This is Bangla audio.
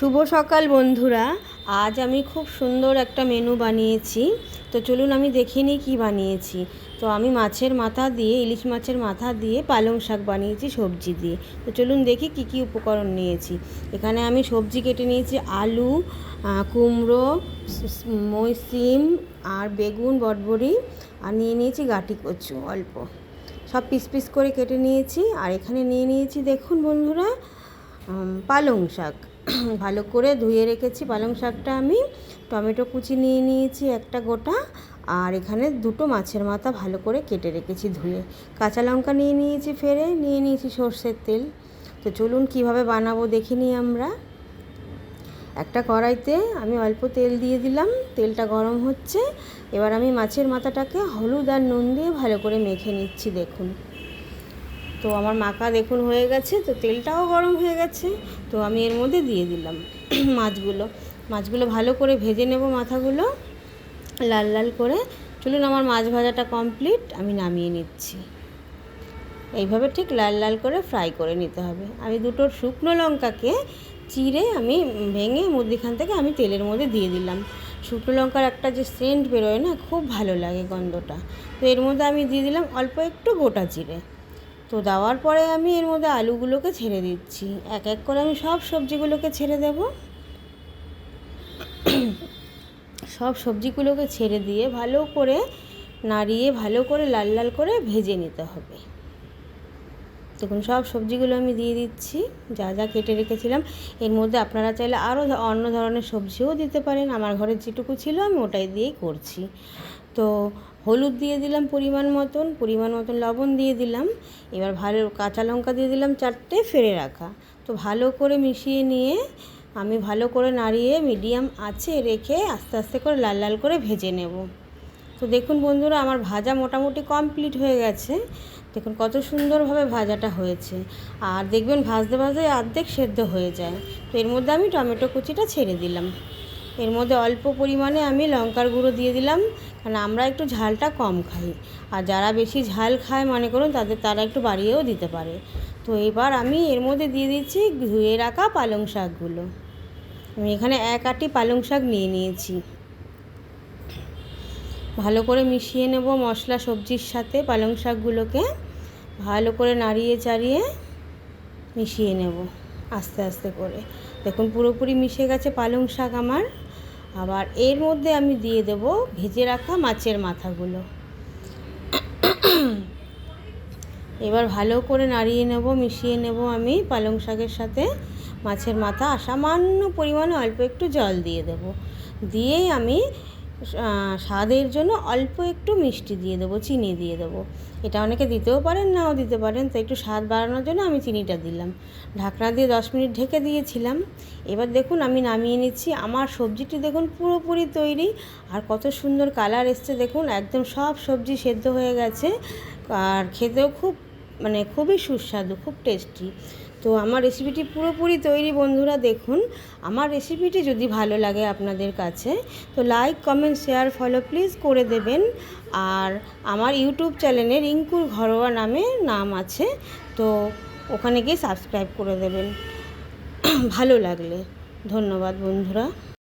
শুভ সকাল বন্ধুরা। আজ আমি খুব সুন্দর একটা মেনু বানিয়েছি। তো চলুন আমি দেখে নিই কী বানিয়েছি। তো আমি মাছের মাথা দিয়ে, ইলিশ মাছের মাথা দিয়ে পালং শাক বানিয়েছি সবজি দিয়ে। তো চলুন দেখি কী কী উপকরণ নিয়েছি। এখানে আমি সবজি কেটে নিয়েছি, আলু কুমড়ো, স- স- মই সিম আর বেগুন, বটবড়ি আর নিয়ে নিয়েছি গাটি কচু অল্প। সব পিস পিস করে কেটে নিয়েছি। আর এখানে নিয়ে নিয়েছি দেখুন বন্ধুরা পালং শাক। ভালো করে ধুয়ে রেখেছি পালং শাকটা আমি। টমেটো কুচি নিয়ে নিয়েছি একটা গোটা। আর এখানে দুটো মাছের মাথা ভালো করে কেটে রেখেছি ধুয়ে। কাঁচা লঙ্কা নিয়ে নিয়েছি ফেরে, নিয়ে নিয়েছি সর্ষের তেল। তো চলুন কীভাবে বানাবো দেখে নিই আমরা। একটা কড়াইতে আমি অল্প তেল দিয়ে দিলাম, তেলটা গরম হচ্ছে। এবার আমি মাছের মাথাটাকে হলুদ আর নুন দিয়ে ভালো করে মেখে নিচ্ছি, দেখুন। তো আমার মাখা দেখুন হয়ে গেছে, তো তেলটাও গরম হয়ে গেছে, তো আমি এর মধ্যে দিয়ে দিলাম মাছগুলো। মাছগুলো ভালো করে ভেজে নেব মাথাগুলো, লাল লাল করে। চলুন আমার মাছ ভাজাটা কমপ্লিট আমি নামিয়ে নিচ্ছি। এইভাবে ঠিক লাল লাল করে ফ্রাই করে নিতে হবে। আমি দুটো শুকনো লঙ্কাকে চিড়ে আমি ভেঙে মধ্যিখান থেকে আমি তেলের মধ্যে দিয়ে দিলাম। শুকনো লঙ্কার একটা যে সেন্ট বেরোয় না, খুব ভালো লাগে গন্ধটা। তো এর মধ্যে আমি দিয়ে দিলাম অল্প একটু গোটা চিড়ে। তো দেওয়ার পরে আমি এর মধ্যে আলুগুলোকে ছেড়ে দিচ্ছি। এক এক করে আমি সব সবজিগুলোকে ছেড়ে দেব। সব সবজিগুলোকে ছেড়ে দিয়ে ভালো করে নাড়িয়ে, ভালো করে লাল লাল করে ভেজে নিতে হবে। দেখুন, সব সবজিগুলো আমি দিয়ে দিচ্ছি। যা যা কেটে রেখেছিলাম, এর মধ্যে আপনারা চাইলে আরও অন্য ধরনের সবজিও দিতে পারেন। আমার ঘরে যেটুকু ছিল আমি ওটাই দিয়েই করছি। তো হলুদ দিয়ে দিলাম পরিমাণ মতন পরিমাণ মতন লবণ দিয়ে দিলাম। এবার ভালো কাঁচা লঙ্কা দিয়ে দিলাম চারটে ফেরে রাখা। তো ভালো করে মিশিয়ে নিয়ে আমি ভালো করে নাড়িয়ে মিডিয়াম আছে রেখে আস্তে আস্তে করে লাল লাল করে ভেজে নেব। তো দেখুন বন্ধুরা, আমার ভাজা মোটামুটি কমপ্লিট হয়ে গেছে। দেখুন কত সুন্দরভাবে ভাজাটা হয়েছে। আর দেখবেন ভাজতে ভাজতে অর্ধেক সেদ্ধ হয়ে যায়। তো এর মধ্যে আমি টমেটো কুচিটা ছেড়ে দিলাম। এর মধ্যে অল্প পরিমাণে আমি লঙ্কার গুঁড়ো দিয়ে দিলাম, কারণ আমরা একটু ঝালটা কম খাই। আর যারা বেশি ঝাল খায়, মনে করুন, তাদের, তারা একটু বাড়িয়েও দিতে পারে। তো এবার আমি এর মধ্যে দিয়ে দিচ্ছি ধুয়ে রাখা পালং শাকগুলো। আমি এখানে এক আটি পালং শাক নিয়ে নিয়েছি। ভালো করে মিশিয়ে নেব মশলা, সবজির সাথে পালং শাকগুলোকে। ভালো করে নাড়িয়ে, চাড়িয়ে মিশিয়ে নেব। আস্তে আস্তে করে। দেখুন, পুরোপুরি মিশে গেছে পালং শাক আমার। আবার এর মধ্যে আমি দিয়ে দেব ভেজে রাখা মাছের মাথাগুলো। এবার ভালো করে নাড়িয়ে নেব, মিশিয়ে নেব আমি পালং শাকের সাথে মাছের মাথা। সামান্য পরিমাণে অল্প একটু জল দিয়ে দেব। দিয়েই আমি স্বাদের জন্য অল্প একটু মিষ্টি দিয়ে দেবো, চিনি দিয়ে দেবো। এটা অনেকে দিতেও পারেন, নাও দিতে পারেন। তো একটু স্বাদ বাড়ানোর জন্য আমি চিনিটা দিলাম। ঢাকনা দিয়ে দশ মিনিট ঢেকে দিয়েছিলাম। এবার দেখুন আমি নামিয়ে নিচ্ছি। আমার সবজিটি দেখুন পুরোপুরি তৈরি। আর কত সুন্দর কালার এসছে দেখুন। একদম সব সবজি সেদ্ধ হয়ে গেছে। আর খেতেও খুব মানে খুবই সুস্বাদু, খুব টেস্টি তো আমার রেসিপিটি পুরোপুরি তৈরি বন্ধুরা দেখুন। আমার রেসিপিটি যদি ভালো লাগে আপনাদের কাছে, তো like comment share follow please করে দেবেন। আর আমার ইউটিউব চ্যানেলে রিঙ্কুর ঘরোয়া নামে নাম আছে, তো ওখানে গিয়ে সাবস্ক্রাইব করে দেবেন। ভালো লাগলে। ধন্যবাদ বন্ধুরা।